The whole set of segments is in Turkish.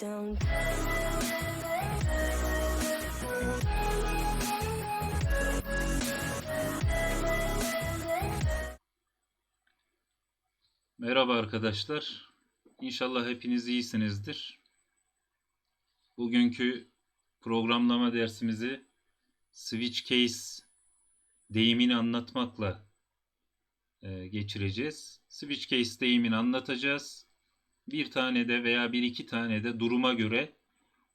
down. Merhaba arkadaşlar. İnşallah hepiniz iyisinizdir. Bugünkü programlama dersimizi switch case deyimini anlatmakla e, geçireceğiz. Switch case deyimini anlatacağız. Bir tane de veya bir iki tane de duruma göre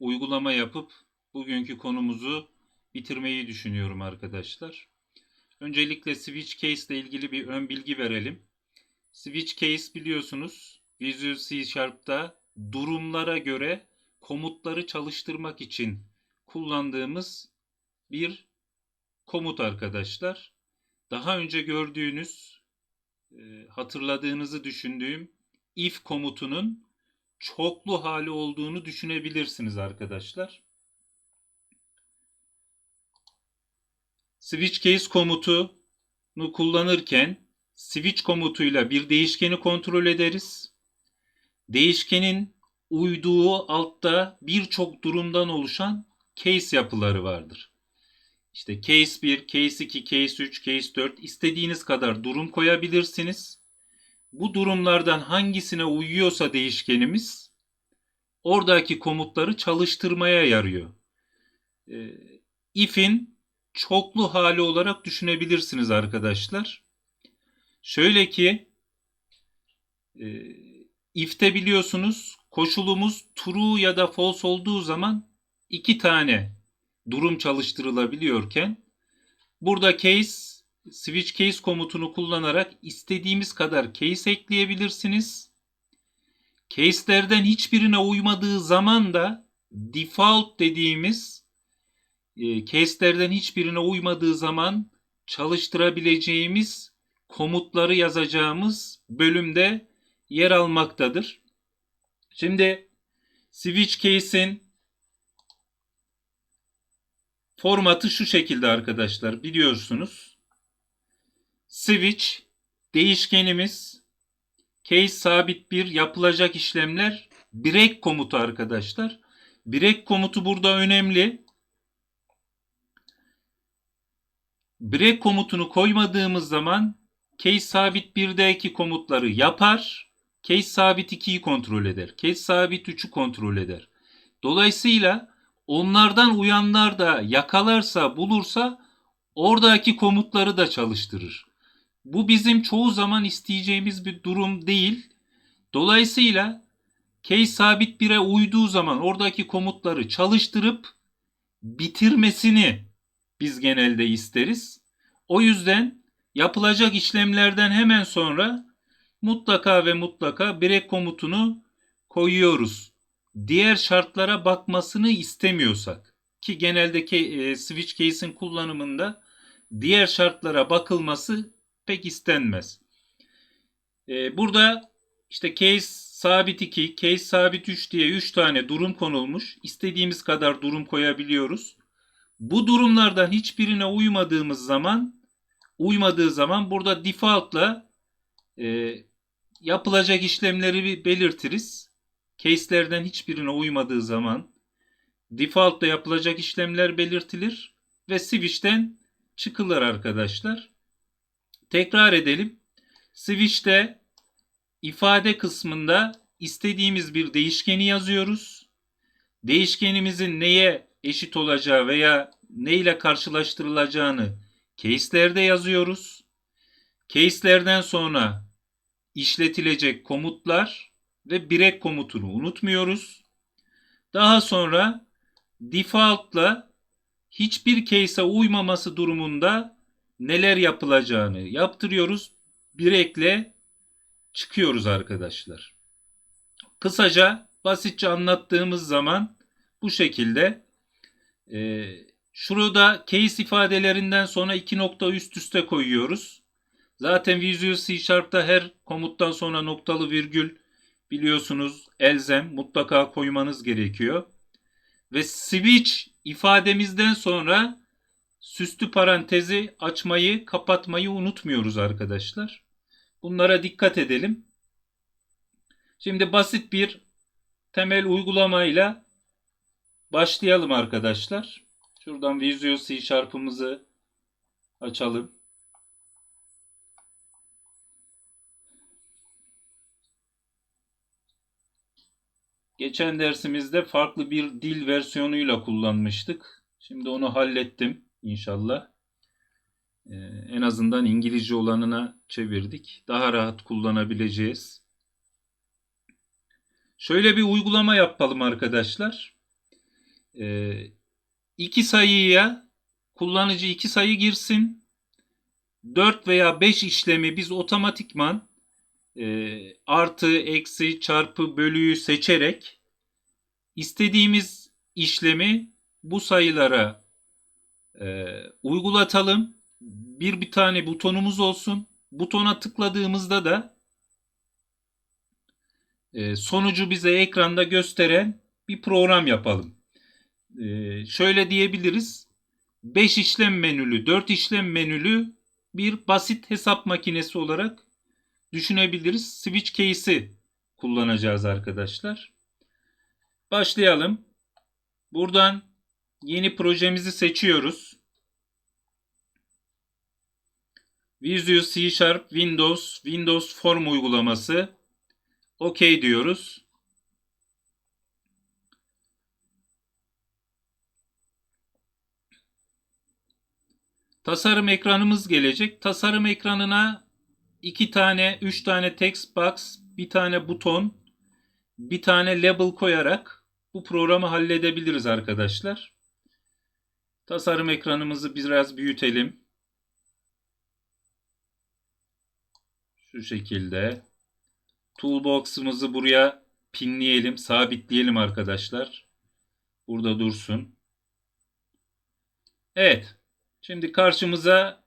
uygulama yapıp bugünkü konumuzu bitirmeyi düşünüyorum arkadaşlar. Öncelikle switch case ile ilgili bir ön bilgi verelim. Switch case biliyorsunuz Visual C Sharp'ta durumlara göre komutları çalıştırmak için kullandığımız bir komut arkadaşlar. Daha önce gördüğünüz, e, hatırladığınızı düşündüğüm if komutunun çoklu hali olduğunu düşünebilirsiniz arkadaşlar. Switch case komutunu kullanırken switch komutuyla bir değişkeni kontrol ederiz. Değişkenin uyduğu altta birçok durumdan oluşan case yapıları vardır. İşte case 1, case 2, case 3, case 4 istediğiniz kadar durum koyabilirsiniz. Bu durumlardan hangisine uyuyorsa değişkenimiz oradaki komutları çalıştırmaya yarıyor. Ee, if'in çoklu hali olarak düşünebilirsiniz arkadaşlar. Şöyle ki e, if'te biliyorsunuz koşulumuz true ya da false olduğu zaman iki tane durum çalıştırılabiliyorken burada case switch case komutunu kullanarak istediğimiz kadar case ekleyebilirsiniz. Case'lerden hiçbirine uymadığı zaman da default dediğimiz e, case'lerden hiçbirine uymadığı zaman çalıştırabileceğimiz komutları yazacağımız bölümde yer almaktadır. Şimdi switch case'in formatı şu şekilde arkadaşlar biliyorsunuz. Switch değişkenimiz case sabit bir yapılacak işlemler break komutu arkadaşlar. Break komutu burada önemli. Break komutunu koymadığımız zaman case sabit 1'deki komutları yapar. Case sabit 2'yi kontrol eder. Case sabit 3'ü kontrol eder. Dolayısıyla onlardan uyanlar da yakalarsa, bulursa oradaki komutları da çalıştırır. Bu bizim çoğu zaman isteyeceğimiz bir durum değil. Dolayısıyla case sabit 1'e uyduğu zaman oradaki komutları çalıştırıp bitirmesini biz genelde isteriz. O yüzden yapılacak işlemlerden hemen sonra mutlaka ve mutlaka break komutunu koyuyoruz. Diğer şartlara bakmasını istemiyorsak ki geneldeki e, switch case'in kullanımında diğer şartlara bakılması pek istenmez. E, burada işte case sabit 2, case sabit 3 diye 3 tane durum konulmuş. İstediğimiz kadar durum koyabiliyoruz. Bu durumlardan hiçbirine uymadığımız zaman uymadığı zaman burada default'la e, yapılacak işlemleri bir belirtiriz. Case'lerden hiçbirine uymadığı zaman default'la yapılacak işlemler belirtilir ve switch'ten çıkılır arkadaşlar. Tekrar edelim. Switch'te ifade kısmında istediğimiz bir değişkeni yazıyoruz. Değişkenimizin neye eşit olacağı veya ne ile karşılaştırılacağını case'lerde yazıyoruz. Case'lerden sonra işletilecek komutlar ve break komutunu unutmuyoruz. Daha sonra default'la hiçbir case'e uymaması durumunda neler yapılacağını yaptırıyoruz. Break'le çıkıyoruz arkadaşlar. Kısaca basitçe anlattığımız zaman bu şekilde e, şurada case ifadelerinden sonra iki nokta üst üste koyuyoruz. Zaten Visual C Sharp'ta her komuttan sonra noktalı virgül biliyorsunuz elzem mutlaka koymanız gerekiyor. Ve switch ifademizden sonra süslü parantezi açmayı kapatmayı unutmuyoruz arkadaşlar. Bunlara dikkat edelim. Şimdi basit bir temel uygulamayla başlayalım arkadaşlar. Şuradan Visual C Sharp'ımızı açalım. Geçen dersimizde farklı bir dil versiyonuyla kullanmıştık. Şimdi onu hallettim inşallah. Ee, en azından İngilizce olanına çevirdik. Daha rahat kullanabileceğiz. Şöyle bir uygulama yapalım arkadaşlar. Ee, iki sayıya kullanıcı iki sayı girsin. 4 veya 5 işlemi biz otomatikman e, artı, eksi, çarpı, bölüyü seçerek istediğimiz işlemi bu sayılara e, uygulatalım. Bir bir tane butonumuz olsun. Butona tıkladığımızda da e, sonucu bize ekranda gösteren bir program yapalım. E, şöyle diyebiliriz. 5 işlem menülü, 4 işlem menülü bir basit hesap makinesi olarak düşünebiliriz. Switch case'i kullanacağız arkadaşlar. Başlayalım. Buradan yeni projemizi seçiyoruz. Visual C Sharp Windows Windows Form uygulaması. OK diyoruz. Tasarım ekranımız gelecek. Tasarım ekranına iki tane, üç tane text box, bir tane buton, bir tane label koyarak bu programı halledebiliriz arkadaşlar. Tasarım ekranımızı biraz büyütelim. Şu şekilde. Toolbox'ımızı buraya pinleyelim, sabitleyelim arkadaşlar. Burada dursun. Evet. Şimdi karşımıza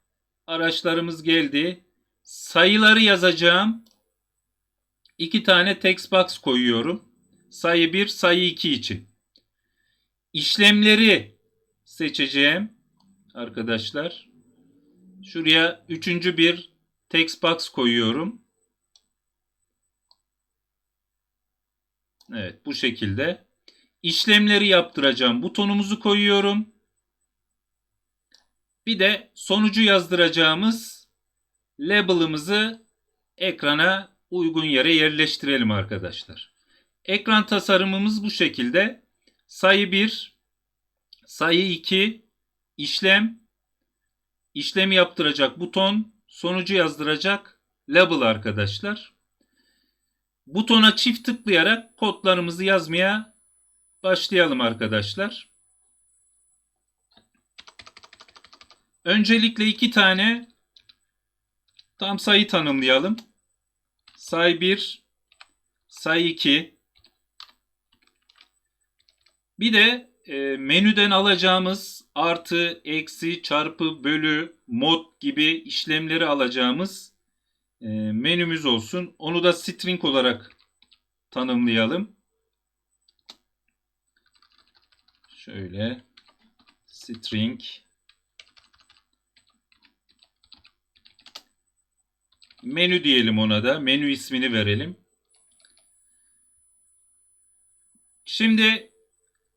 araçlarımız geldi. Sayıları yazacağım. İki tane text box koyuyorum. Sayı 1, sayı 2 için. İşlemleri seçeceğim arkadaşlar. Şuraya üçüncü bir text box koyuyorum. Evet bu şekilde. İşlemleri yaptıracağım. Butonumuzu koyuyorum. Bir de sonucu yazdıracağımız label'ımızı ekrana uygun yere yerleştirelim arkadaşlar. Ekran tasarımımız bu şekilde. Sayı 1, sayı 2, işlem, işlemi yaptıracak buton, sonucu yazdıracak label arkadaşlar. Butona çift tıklayarak kodlarımızı yazmaya başlayalım arkadaşlar. Öncelikle iki tane tam sayı tanımlayalım. Sayı 1, sayı 2. Bir de e, menüden alacağımız artı, eksi, çarpı, bölü, mod gibi işlemleri alacağımız e, menümüz olsun. Onu da string olarak tanımlayalım. Şöyle string menü diyelim ona da. Menü ismini verelim. Şimdi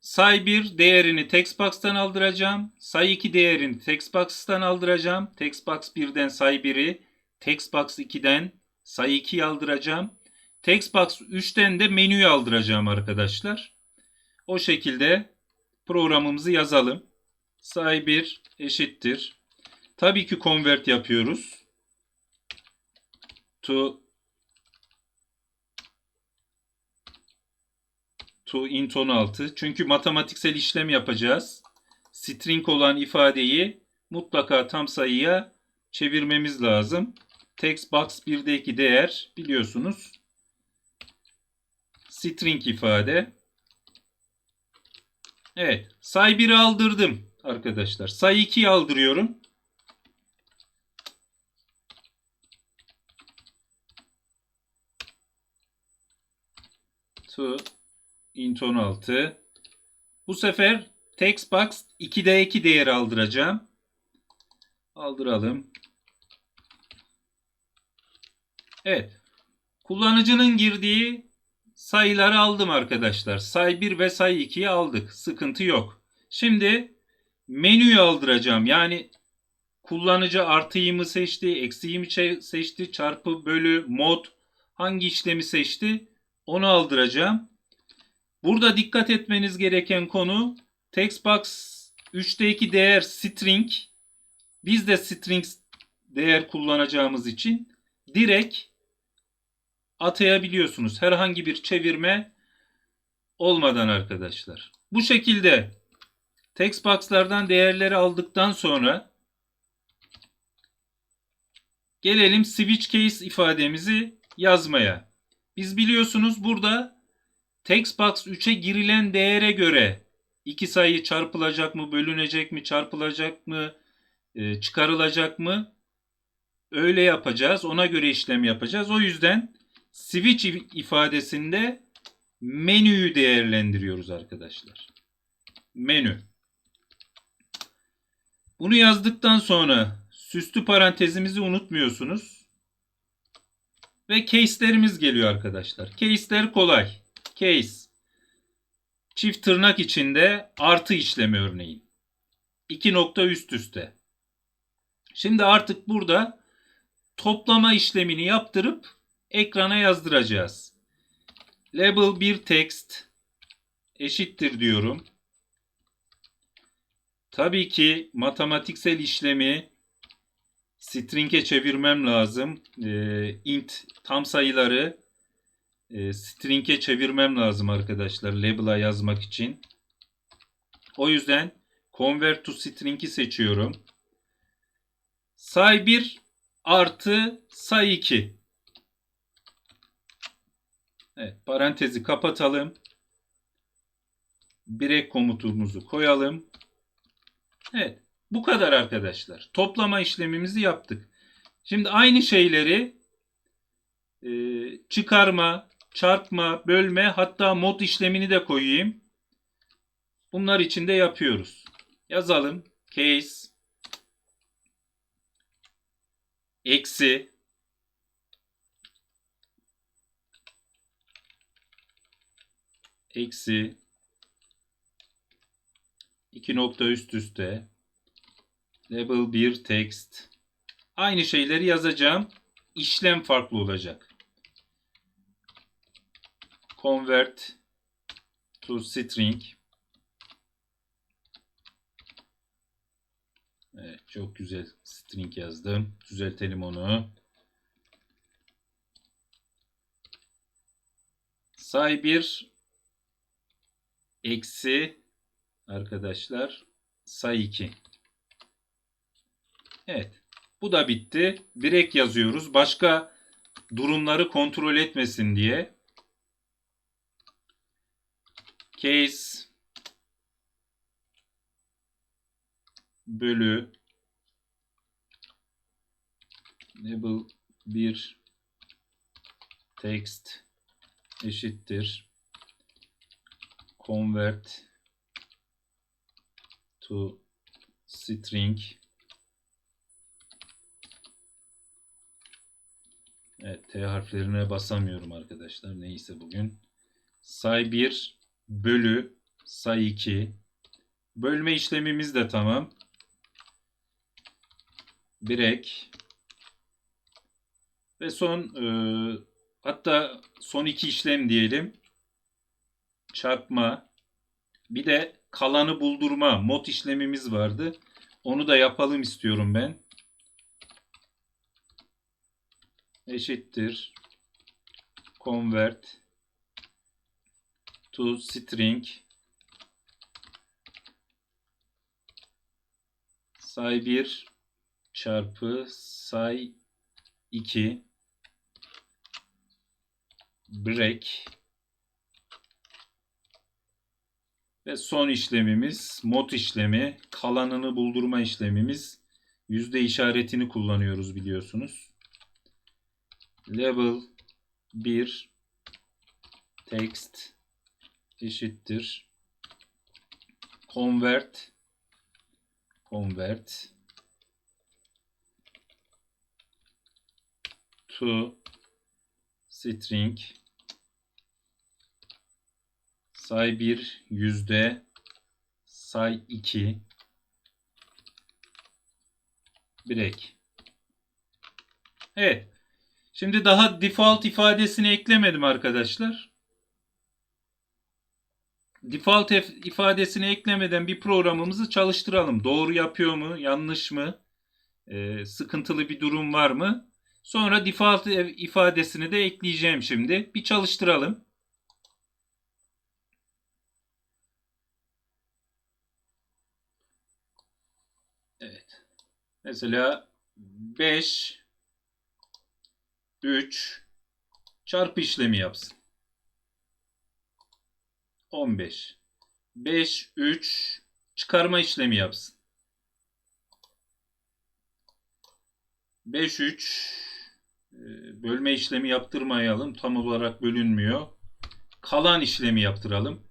say 1 değerini textbox'tan aldıracağım. Say 2 değerini textbox'tan aldıracağım. Textbox 1'den say 1'i, textbox 2'den say 2'yi aldıracağım. Textbox 3'ten de menüyü aldıracağım arkadaşlar. O şekilde programımızı yazalım. Say 1 eşittir. Tabii ki convert yapıyoruz. To to int 16. Çünkü matematiksel işlem yapacağız. String olan ifadeyi mutlaka tam sayıya çevirmemiz lazım. Text box 1'deki değer biliyorsunuz. String ifade. Evet. Say 1'i aldırdım arkadaşlar. Say 2'yi aldırıyorum. To int 16. Bu sefer textbox 2'de 2 değeri aldıracağım. Aldıralım. Evet. Kullanıcının girdiği sayıları aldım arkadaşlar. Say 1 ve say 2'yi aldık. Sıkıntı yok. Şimdi menüyü aldıracağım. Yani kullanıcı artıyı mı seçti, eksiği mi seçti, çarpı, bölü, mod hangi işlemi seçti onu aldıracağım. Burada dikkat etmeniz gereken konu textbox 3'teki değer string. Biz de string değer kullanacağımız için direkt atayabiliyorsunuz. Herhangi bir çevirme olmadan arkadaşlar. Bu şekilde textbox'lardan değerleri aldıktan sonra gelelim switch case ifademizi yazmaya. Biz biliyorsunuz burada textbox 3'e girilen değere göre iki sayı çarpılacak mı, bölünecek mi, çarpılacak mı, e, çıkarılacak mı? Öyle yapacağız. Ona göre işlem yapacağız. O yüzden switch ifadesinde menüyü değerlendiriyoruz arkadaşlar. Menü. Bunu yazdıktan sonra süslü parantezimizi unutmuyorsunuz. Ve case'lerimiz geliyor arkadaşlar. Case'ler kolay. Case çift tırnak içinde artı işlemi örneğin. İki nokta üst üste. Şimdi artık burada toplama işlemini yaptırıp ekrana yazdıracağız. Label bir text eşittir diyorum. Tabii ki matematiksel işlemi string'e çevirmem lazım. Ee, int tam sayıları e, string'e çevirmem lazım arkadaşlar label'a yazmak için. O yüzden convert to string'i seçiyorum. Say 1 artı say 2. Evet, parantezi kapatalım. Break komutumuzu koyalım. Evet, bu kadar arkadaşlar. Toplama işlemimizi yaptık. Şimdi aynı şeyleri e, çıkarma, çarpma, bölme hatta mod işlemini de koyayım. Bunlar için de yapıyoruz. Yazalım. Case eksi eksi iki nokta üst üste label 1 text aynı şeyleri yazacağım. İşlem farklı olacak. Convert to string Evet, çok güzel string yazdım. Düzeltelim onu. Say 1 eksi arkadaşlar say 2. Evet. Bu da bitti. Direkt yazıyoruz. Başka durumları kontrol etmesin diye. Case bölü label 1 text eşittir convert to string Evet T harflerine basamıyorum arkadaşlar. Neyse bugün. Say 1 bölü say 2. Bölme işlemimiz de tamam. Break. Ve son e, hatta son iki işlem diyelim. Çarpma. Bir de kalanı buldurma mod işlemimiz vardı. Onu da yapalım istiyorum ben. Eşittir. Convert to string. Say 1 çarpı say 2 break. Ve son işlemimiz mod işlemi kalanını buldurma işlemimiz. Yüzde işaretini kullanıyoruz biliyorsunuz. Level 1 text eşittir convert convert to string say 1 yüzde say 2 break. Evet. Şimdi daha default ifadesini eklemedim arkadaşlar. Default ef- ifadesini eklemeden bir programımızı çalıştıralım. Doğru yapıyor mu? Yanlış mı? Ee, sıkıntılı bir durum var mı? Sonra default ifadesini de ekleyeceğim şimdi. Bir çalıştıralım. Evet. Mesela 5 3 çarpı işlemi yapsın. 15 5 3 çıkarma işlemi yapsın. 5 3 e, bölme işlemi yaptırmayalım. Tam olarak bölünmüyor. Kalan işlemi yaptıralım.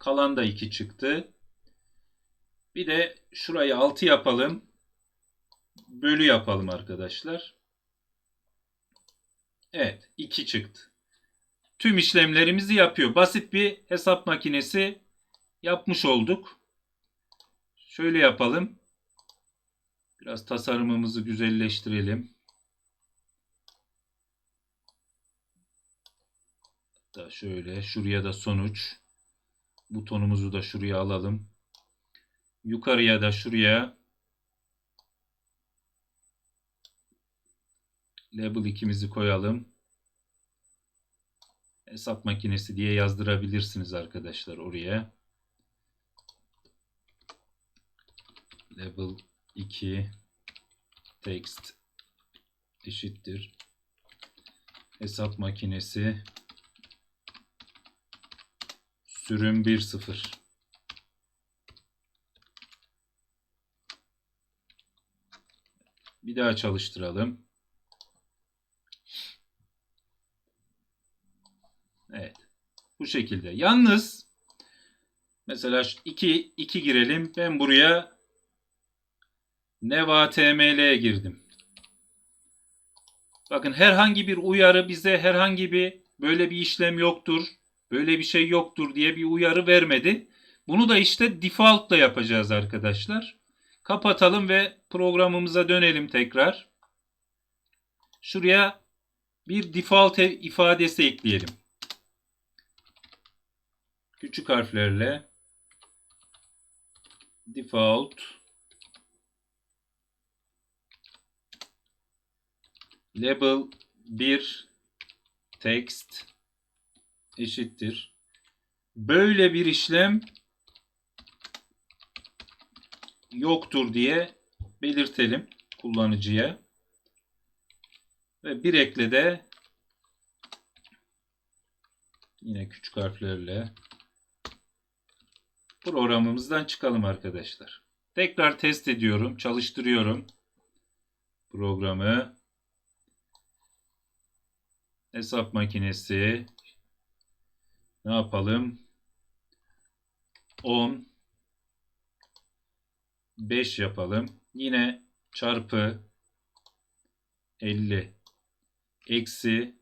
Kalan da 2 çıktı. Bir de şurayı 6 yapalım. Bölü yapalım arkadaşlar. Evet 2 çıktı. Tüm işlemlerimizi yapıyor. Basit bir hesap makinesi yapmış olduk. Şöyle yapalım. Biraz tasarımımızı güzelleştirelim. Hatta şöyle şuraya da sonuç. Butonumuzu da şuraya alalım. Yukarıya da şuraya label 2'mizi koyalım. Hesap makinesi diye yazdırabilirsiniz arkadaşlar oraya. Label 2 text eşittir. Hesap makinesi sürüm 1.0 Bir daha çalıştıralım. Evet. Bu şekilde. Yalnız mesela 2 2 girelim. Ben buraya Neva TML'ye girdim. Bakın herhangi bir uyarı bize herhangi bir böyle bir işlem yoktur, böyle bir şey yoktur diye bir uyarı vermedi. Bunu da işte default yapacağız arkadaşlar. Kapatalım ve programımıza dönelim tekrar. Şuraya bir default ifadesi ekleyelim. Küçük harflerle default label 1 text eşittir. Böyle bir işlem yoktur diye belirtelim kullanıcıya. Ve bir ekle de yine küçük harflerle programımızdan çıkalım arkadaşlar. Tekrar test ediyorum, çalıştırıyorum programı. Hesap makinesi ne yapalım? 10 5 yapalım. Yine çarpı 50 eksi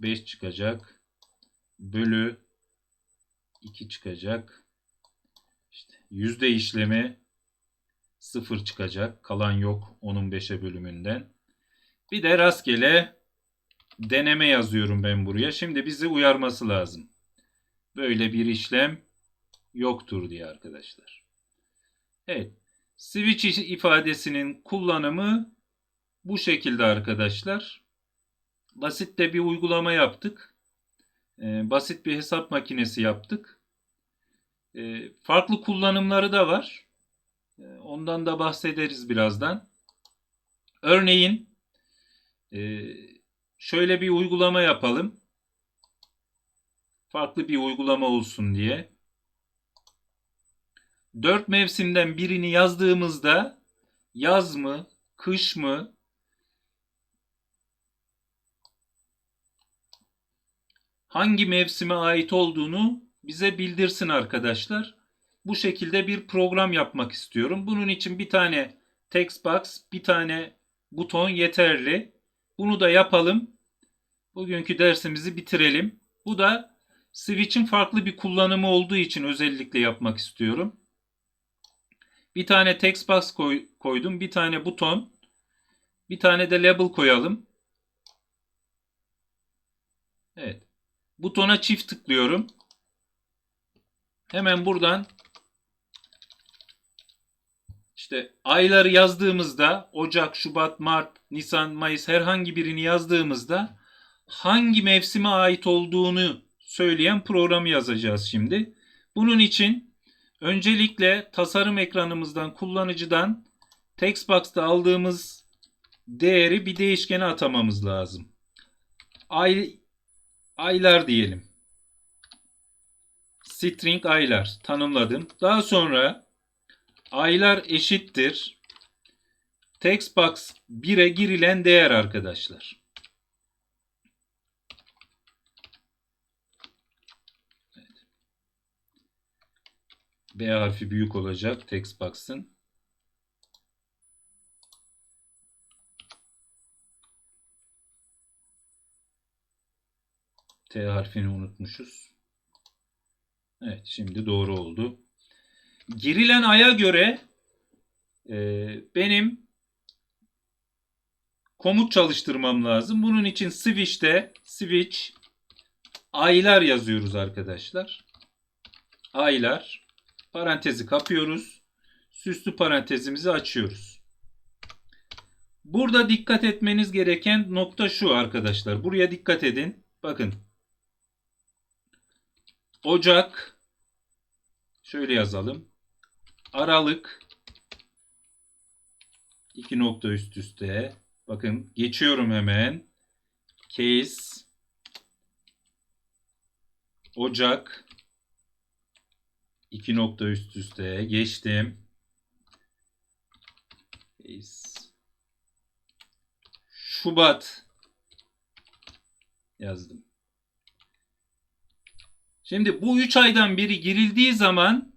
5 çıkacak. Bölü 2 çıkacak. Yüzde işlemi 0 çıkacak. Kalan yok onun 5'e bölümünden. Bir de rastgele deneme yazıyorum ben buraya. Şimdi bizi uyarması lazım. Böyle bir işlem yoktur diye arkadaşlar. Evet. Switch ifadesinin kullanımı bu şekilde arkadaşlar. Basit de bir uygulama yaptık. Ee, basit bir hesap makinesi yaptık. Ee, farklı kullanımları da var. Ee, ondan da bahsederiz birazdan. Örneğin e, şöyle bir uygulama yapalım. Farklı bir uygulama olsun diye. Dört mevsimden birini yazdığımızda yaz mı, kış mı, hangi mevsime ait olduğunu bize bildirsin arkadaşlar. Bu şekilde bir program yapmak istiyorum. Bunun için bir tane text box, bir tane buton yeterli. Bunu da yapalım. Bugünkü dersimizi bitirelim. Bu da Switch'in farklı bir kullanımı olduğu için özellikle yapmak istiyorum. Bir tane text box koy, koydum. Bir tane buton. Bir tane de label koyalım. Evet. Butona çift tıklıyorum. Hemen buradan işte ayları yazdığımızda Ocak, Şubat, Mart, Nisan, Mayıs herhangi birini yazdığımızda hangi mevsime ait olduğunu söyleyen programı yazacağız şimdi. Bunun için öncelikle tasarım ekranımızdan kullanıcıdan textbox'ta aldığımız değeri bir değişkene atamamız lazım. Ay, aylar diyelim. String aylar tanımladım. Daha sonra aylar eşittir textbox 1'e girilen değer arkadaşlar. B harfi büyük olacak textbox'ın. T harfini unutmuşuz. Evet şimdi doğru oldu. Girilen aya göre e, benim komut çalıştırmam lazım. Bunun için switch'te switch aylar yazıyoruz arkadaşlar. Aylar parantezi kapıyoruz. Süslü parantezimizi açıyoruz. Burada dikkat etmeniz gereken nokta şu arkadaşlar. Buraya dikkat edin. Bakın Ocak şöyle yazalım. Aralık iki nokta üst üste. Bakın geçiyorum hemen. Case Ocak iki nokta üst üste geçtim. Case Şubat yazdım. Şimdi bu 3 aydan biri girildiği zaman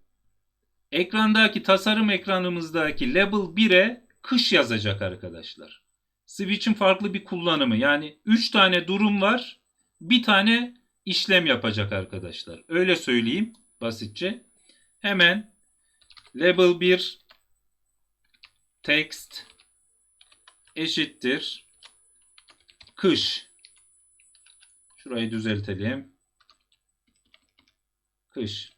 ekrandaki tasarım ekranımızdaki label 1'e kış yazacak arkadaşlar. Switch'in farklı bir kullanımı. Yani 3 tane durum var. Bir tane işlem yapacak arkadaşlar. Öyle söyleyeyim basitçe. Hemen label 1 text eşittir kış. Şurayı düzeltelim kış.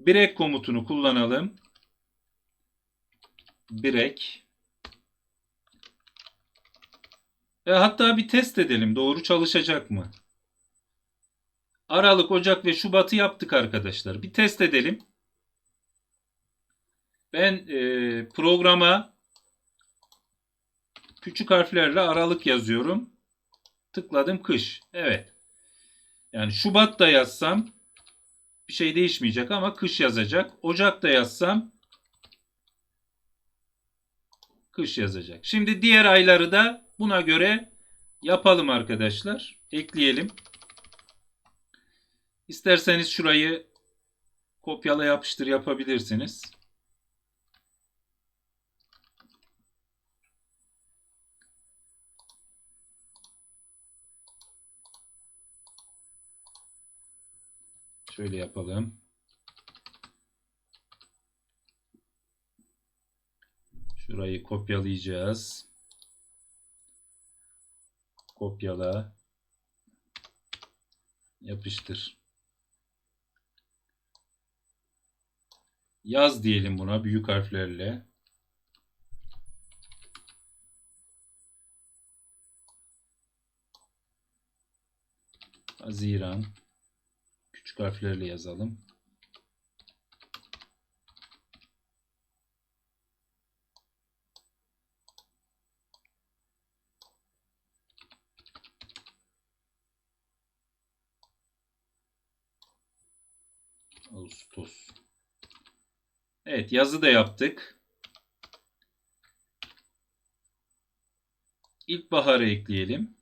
Break komutunu kullanalım. Break. E hatta bir test edelim. Doğru çalışacak mı? Aralık, Ocak ve Şubat'ı yaptık arkadaşlar. Bir test edelim. Ben e, programa küçük harflerle Aralık yazıyorum. Tıkladım kış. Evet. Yani Şubat da yazsam bir şey değişmeyecek ama kış yazacak. Ocak'ta yazsam kış yazacak. Şimdi diğer ayları da buna göre yapalım arkadaşlar. Ekleyelim. İsterseniz şurayı kopyala yapıştır yapabilirsiniz. Şöyle yapalım. Şurayı kopyalayacağız. Kopyala. Yapıştır. Yaz diyelim buna büyük harflerle. Haziran. Küçük harflerle yazalım. Ağustos. Evet yazı da yaptık. İlkbaharı ekleyelim.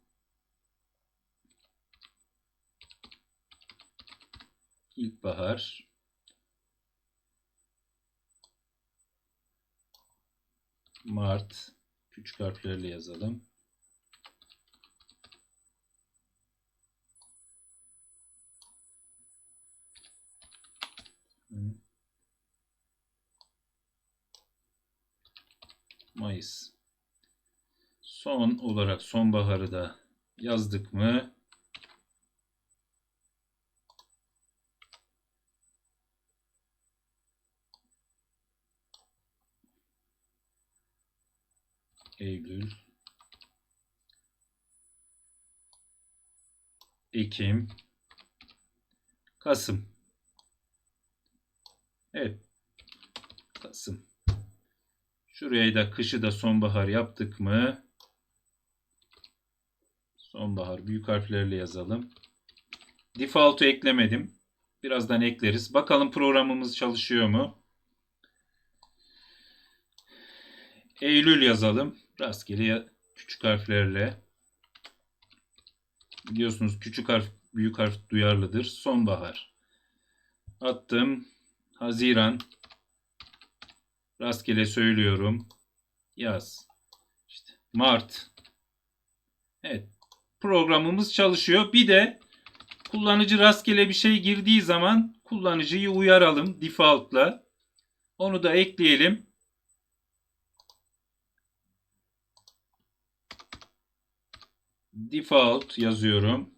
İlkbahar. Mart. Küçük harflerle yazalım. Mayıs. Son olarak sonbaharı da yazdık mı? Eylül, Ekim, Kasım. Evet. Kasım. Şuraya da kışı da sonbahar yaptık mı? Sonbahar büyük harflerle yazalım. Default'u eklemedim. Birazdan ekleriz. Bakalım programımız çalışıyor mu? Eylül yazalım. Rastgele küçük harflerle. Biliyorsunuz küçük harf büyük harf duyarlıdır. Sonbahar. Attım. Haziran. Rastgele söylüyorum. Yaz. İşte Mart. Evet. Programımız çalışıyor. Bir de kullanıcı rastgele bir şey girdiği zaman kullanıcıyı uyaralım default'la. Onu da ekleyelim. Default yazıyorum.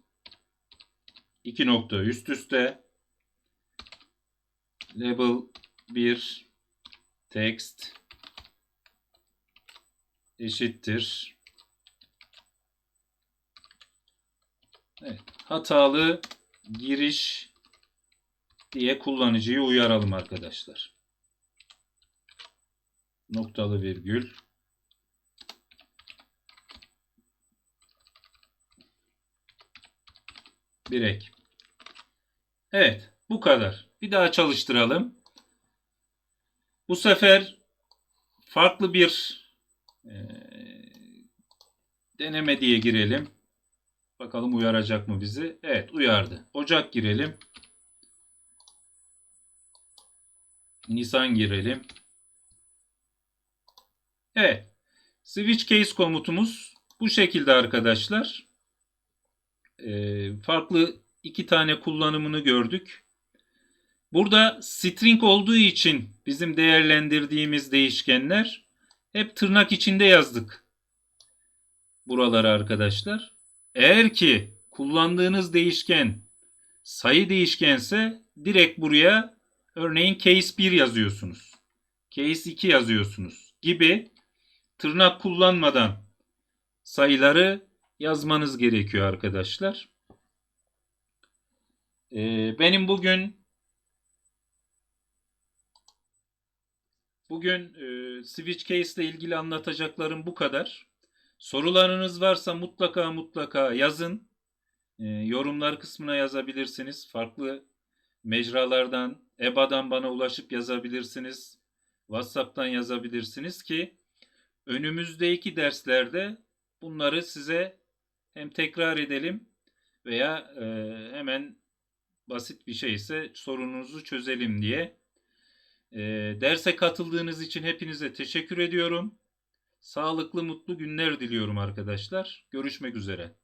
İki nokta üst üste. Label 1 text eşittir. Evet, hatalı giriş diye kullanıcıyı uyaralım arkadaşlar. Noktalı virgül. Bir ek. Evet, bu kadar. Bir daha çalıştıralım. Bu sefer farklı bir e, deneme diye girelim. Bakalım uyaracak mı bizi? Evet uyardı. Ocak girelim. Nisan girelim. Evet. Switch case komutumuz bu şekilde arkadaşlar. Ee, farklı iki tane kullanımını gördük. Burada string olduğu için bizim değerlendirdiğimiz değişkenler hep tırnak içinde yazdık. Buralara arkadaşlar. Eğer ki kullandığınız değişken sayı değişkense direkt buraya örneğin case 1 yazıyorsunuz. Case 2 yazıyorsunuz gibi tırnak kullanmadan sayıları yazmanız gerekiyor arkadaşlar. Ee, benim bugün bugün e, switch case ile ilgili anlatacaklarım bu kadar. Sorularınız varsa mutlaka mutlaka yazın. E, yorumlar kısmına yazabilirsiniz. Farklı mecralardan, EBA'dan bana ulaşıp yazabilirsiniz. WhatsApp'tan yazabilirsiniz ki önümüzdeki derslerde bunları size hem tekrar edelim veya e, hemen basit bir şeyse sorununuzu çözelim diye. E, derse katıldığınız için hepinize teşekkür ediyorum. Sağlıklı, mutlu günler diliyorum arkadaşlar. Görüşmek üzere.